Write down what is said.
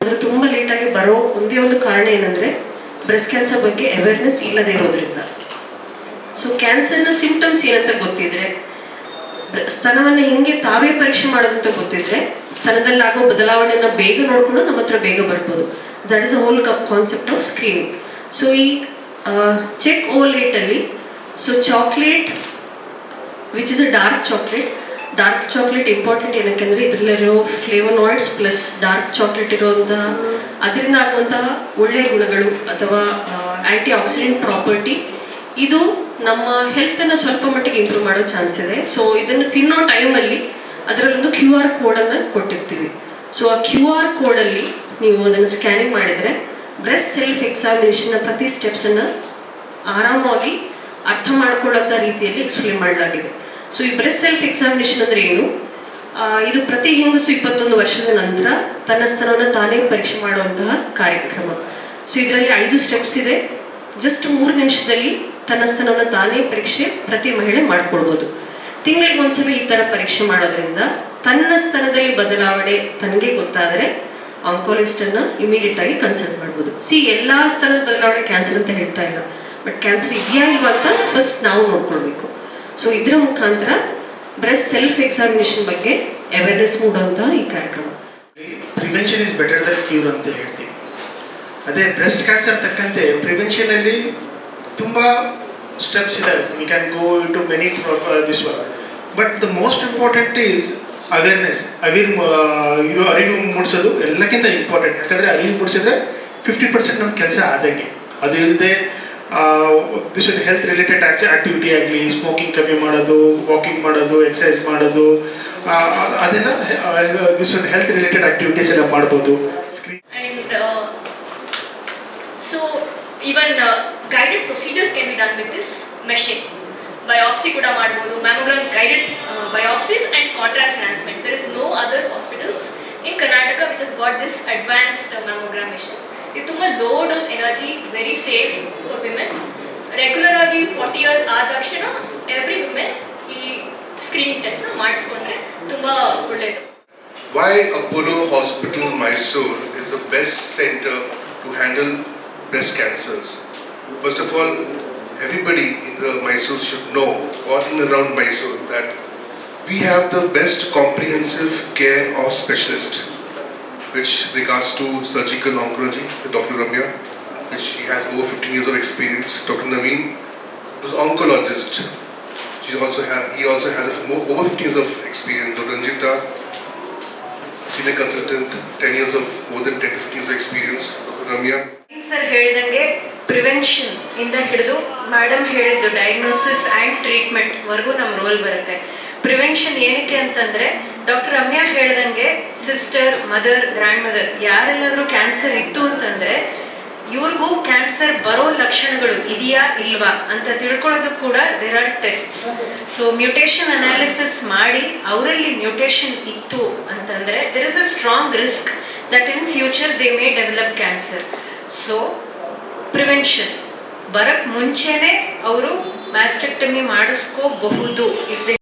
ಆದ್ರೆ ತುಂಬಾ ಲೇಟಾಗಿ ಬರೋ ಒಂದೇ ಒಂದು ಕಾರಣ ಏನಂದ್ರೆ ಬ್ರೆಸ್ಟ್ ಕ್ಯಾನ್ಸರ್ ಬಗ್ಗೆ ಅವೇರ್ನೆಸ್ ಇಲ್ಲದೆ ಇರೋದ್ರಿಂದ. ಸೊ ಕ್ಯಾನ್ಸರ್ನ ಸಿಂಪ್ಟಮ್ಸ್ ಏನಂತ ಗೊತ್ತಿದ್ರೆ ಸ್ತನವನ್ನು ಹೆಂಗೆ ತಾವೇ ಪರೀಕ್ಷೆ ಮಾಡೋದಂತ ಗೊತ್ತಿದ್ರೆ ಸ್ತನದಲ್ಲಿ ಆಗೋ ಬದಲಾವಣೆಯನ್ನ ಬೇಗ ನೋಡ್ಕೊಂಡು ನಮ್ಮ ಹತ್ರ ಬೇಗ ಬರ್ಬೋದು. That is a whole concept of screening so ಈ ಚೆಕ್ ಓ ಅಲ್ಲಿ so chocolate which is a dark chocolate dark chocolate important ಏನಕ್ಕೆಂದ್ರೆ ಇದರಲ್ಲಿರೋ ಫ್ಲೇವನಾಯ್ಡ್ಸ್ ಪ್ಲಸ್ ಡಾರ್ಕ್ ಚಾಕ್ಲೇಟ್ ಇರುವಂತಹ ಅದರಿಂದ ಆಗುವಂತಹ ಒಳ್ಳೆಯ ಗುಣಗಳು ಅಥವಾ ಆಂಟಿ ಆಕ್ಸಿಡೆಂಟ್ ಪ್ರಾಪರ್ಟಿ ಇದು ನಮ್ಮ ಹೆಲ್ತನ್ನು ಸ್ವಲ್ಪ ಮಟ್ಟಿಗೆ ಇಂಪ್ರೂವ್ ಮಾಡೋ ಚಾನ್ಸ್ ಇದೆ. ಸೊ ಇದನ್ನು ತಿನ್ನೋ ಟೈಮಲ್ಲಿ ಅದರಲ್ಲೊಂದು ಕ್ಯೂ ಆರ್ ಕೋಡನ್ನು ಕೊಟ್ಟಿರ್ತೀವಿ. ಸೊ ಆ ಕ್ಯೂ ಆರ್ ಕೋಡಲ್ಲಿ ನೀವು ಅದನ್ನು ಸ್ಕ್ಯಾನಿಂಗ್ ಮಾಡಿದರೆ ಬ್ರೆಸ್ಟ್ ಸೆಲ್ಫ್ ಎಕ್ಸಾಮಿನೇಷನ್ನ ಪ್ರತಿ ಸ್ಟೆಪ್ಸನ್ನು ಆರಾಮವಾಗಿ ಅರ್ಥ ಮಾಡ್ಕೊಳ್ಳೋಂಥ ರೀತಿಯಲ್ಲಿ ಎಕ್ಸ್ಪ್ಲೇನ್ ಮಾಡಲಾಗಿದೆ. ಸೊ ಈ ಬ್ರೆಸ್ಟ್ ಸೆಲ್ಫ್ ಎಕ್ಸಾಮಿನೇಷನ್ ಅಂದ್ರೆ ಏನು? ಇದು ಪ್ರತಿ ಹೆಂಗಸು ಇಪ್ಪತ್ತೊಂದು ವರ್ಷದ ನಂತರ ತನ್ನ ಸ್ತನವನ್ನು ತಾನೇ ಪರೀಕ್ಷೆ ಮಾಡುವಂತಹ ಕಾರ್ಯಕ್ರಮ. ಸೊ ಇದರಲ್ಲಿ ಐದು ಸ್ಟೆಪ್ಸ್ ಇದೆ. ಜಸ್ಟ್ ಮೂರು ನಿಮಿಷದಲ್ಲಿ ತನ್ನ ಸ್ತನವನ್ನು ತಾನೇ ಪರೀಕ್ಷೆ ಪ್ರತಿ ಮಹಿಳೆ ಮಾಡ್ಕೊಳ್ಬೋದು. ತಿಂಗಳಿಗೆ ಒಂದ್ಸಲ ಈ ಥರ ಪರೀಕ್ಷೆ ಮಾಡೋದ್ರಿಂದ ತನ್ನ ಸ್ತನದಲ್ಲಿ ಬದಲಾವಣೆ ತನಗೆ ಗೊತ್ತಾದರೆ ಆಂಕೋಲಿಸ್ಟನ್ನು ಇಮಿಡಿಯೇಟ್ ಆಗಿ ಕನ್ಸಲ್ಟ್ ಮಾಡ್ಬೋದು. ಸಿ ಎಲ್ಲ ಸ್ಥಳಗಳಲ್ಲಿ ಬದಲಾವಣೆ ಕ್ಯಾನ್ಸರ್ ಅಂತ ಹೇಳ್ತಾ ಇಲ್ಲ. ಬಟ್ ಕ್ಯಾನ್ಸರ್ ಇದೆಯಾ ಇಲ್ವಾ ಅಂತ ಫಸ್ಟ್ ನಾವು ನೋಡ್ಕೊಳ್ಬೇಕು. ಸೊ ಇದರ ಮುಖಾಂತರ ಬ್ರೆಸ್ಟ್ ಸೆಲ್ಫ್ ಎಕ್ಸಾಮಿನೇಷನ್ ಬಗ್ಗೆ ಅವೇರ್ನೆಸ್ ಅಂತ ಈ ಕಾರ್ಯಕ್ರಮ. Prevention is better than cure ಅಂತ ಹೇಳ್ತೀವಿ ಅದೇ ಬ್ರೆಸ್ಟ್ ಕ್ಯಾನ್ಸರ್ ತಕ್ಕಂತೆ ಪ್ರಿವೆನ್ಷನ್ ಅಲ್ಲಿ ತುಂಬಾ ಸ್ಟೆಪ್ಸ್ ಇದಾವೆ. We can go to many this but the most important is awareness ಅವಿರ್ ಇದು ಅರಿವು ಮೂಡಿಸೋದು ಎಲ್ಲಕ್ಕಿಂತ ಇಂಪಾರ್ಟೆಂಟ್ ಯಾಕಂದರೆ ಅರಿವು ಮೂಡಿಸಿದ್ರೆ ಫಿಫ್ಟಿ ಪರ್ಸೆಂಟ್ ನಮ್ಮ ಕೆಲಸ ಆದಂಗೆ. ಅದು ಇಲ್ಲದೆ ದಿಸ್ ಹೆಲ್ತ್ ರಿಲೇಟೆಡ್ ಆಕ್ಟಿವಿಟಿ ಆಗಲಿ ಸ್ಮೋಕಿಂಗ್ ಕಮ್ಮಿ ಮಾಡೋದು ವಾಕಿಂಗ್ ಮಾಡೋದು ಎಕ್ಸಸೈಸ್ ಮಾಡೋದು ಅದೆಲ್ಲ ದಿಸ್ ಹೆಲ್ತ್ ರಿಲೇಟೆಡ್ ಆಕ್ಟಿವಿಟೀಸ್ ಎಲ್ಲ ಮಾಡ್ಬೋದು. Screen and even so, even can guided procedures can be done biopsy ಕೂಡ ಮಾಡ್ಬೋದು uh, biopsies and contrast enhancement there is no other hospitals in Karnataka which has got this advanced uh, mammogram machine ಇದು ತುಂಬ low dose energy very safe for women regular ಆಗಿ forty years ಆದ ತಕ್ಷಣ every women ಈ screening ಟೆಸ್ಟ್ನ ಮಾಡಿಸ್ಕೊಂಡ್ರೆ ತುಂಬ ಒಳ್ಳೆಯದು Why Apollo Hospital Mysore is the best center to handle breast cancers? First of all, everybody in the Mysore should know, or in and around Mysore, that we have the best comprehensive care of specialist, which regards to surgical oncology, Dr. Ramya, which she has over 15 years of experience. Dr. Naveen was oncologist. She also have, he also has a more, over 15 years of experience. Dr. Ranjita, senior consultant, 10 years of more than 10 to 15 years of experience. Dr. Ramya. Sir ಹೇಳಿದಂಗೆ prevention ಇಂದ ಹಿಡಿದು madam ಹೇಳಿದ್ದು diagnosis and treatment ವರೆಗೂ ನಮ್ಮ roll ಬರುತ್ತೆ. Prevention ಏನಕ್ಕೆ ಅಂತಂದ್ರೆ doctor Ramya ಹೇಳ್ದಂಗೆ ಸಿಸ್ಟರ್ ಮದರ್ ಗ್ರ್ಯಾಂಡ್ ಮದರ್ ಯಾರೆಲ್ಲಾದರೂ ಕ್ಯಾನ್ಸರ್ ಇತ್ತು ಅಂತಂದ್ರೆ ಇವ್ರಿಗೂ ಕ್ಯಾನ್ಸರ್ ಬರೋ ಲಕ್ಷಣಗಳು ಇದೆಯಾ ಇಲ್ವಾ ಅಂತ ತಿಳ್ಕೊಳ್ಳೋದು ಕೂಡ there are tests so mutation analysis ಮಾಡಿ ಅವರಲ್ಲಿ ಮ್ಯೂಟೇಷನ್ ಇತ್ತು ಅಂತಂದ್ರೆ there is a strong risk that in future they may develop cancer so prevention ಬರಕ್ ಮುಂಚೆನೆ ಅವರು ಮ್ಯಾಸ್ಟೆಕ್ಟಮಿ ಮಾಡಿಸ್ಕೋಬಹುದು. If they